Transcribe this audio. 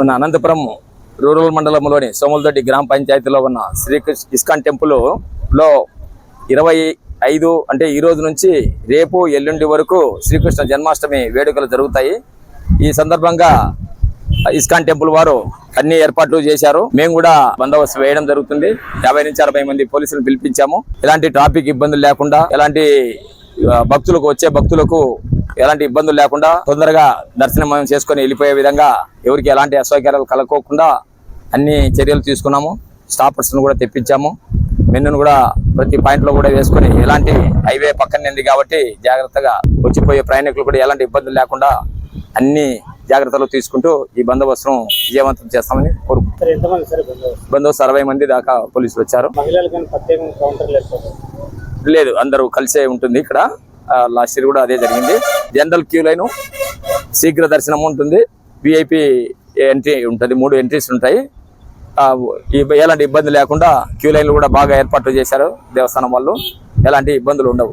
ఉన్న అనంతపురం రూరల్ మండలంలోని సోములదొడ్డి గ్రామ పంచాయతీలో ఉన్న శ్రీకృష్ణ ఇస్కాన్ టెంపుల్లో ఇరవై ఐదు అంటే ఈ రోజు నుంచి రేపు ఎల్లుండి వరకు శ్రీకృష్ణ జన్మాష్టమి వేడుకలు జరుగుతాయి. ఈ సందర్భంగా ఇస్కాన్ టెంపుల్ వారు అన్ని ఏర్పాట్లు చేశారు. మేము కూడా బందోబస్తు వేయడం జరుగుతుంది. యాభై నుంచి అరవై మంది పోలీసులు పిలిపించాము. ఎలాంటి ట్రాఫిక్ ఇబ్బందులు లేకుండా ఎలాంటి భక్తులకు వచ్చే భక్తులకు ఎలాంటి ఇబ్బందులు లేకుండా తొందరగా దర్శనం చేసుకొని వెళ్ళిపోయే విధంగా ఎవరికి ఎలాంటి అసౌకర్యాలు కలగకోకుండా అన్ని చర్యలు తీసుకున్నాము. స్టాఫర్స్ కూడా తెప్పించాము. మెన్నును కూడా ప్రతి పాయింట్లో కూడా వేసుకొని ఎలాంటి హైవే పక్కనే ఉంది కాబట్టి జాగ్రత్తగా వచ్చిపోయే ప్రయాణికులు కూడా ఎలాంటి ఇబ్బందులు లేకుండా అన్ని జాగ్రత్తలు తీసుకుంటూ ఈ బందోబస్తును విజయవంతం చేస్తామని కోరుకుంటున్నాం. బందోబస్తు? అరవై మంది దాకా పోలీసులు వచ్చారు. లేదు అందరూ కలిసే ఉంటుంది ఇక్కడ. లాస్ట్ ఇయర్ కూడా అదే జరిగింది. జనరల్ క్యూ లైన్ శీఘ్ర దర్శనం ఉంటుంది. విఐపి ఎంట్రీ ఉంటుంది. మూడు ఎంట్రీస్ ఉంటాయి. ఎలాంటి ఇబ్బంది లేకుండా క్యూ లైన్లు కూడా బాగా ఏర్పాట్లు చేశారు దేవస్థానం వాళ్ళు. ఎలాంటి ఇబ్బందులు ఉండవు.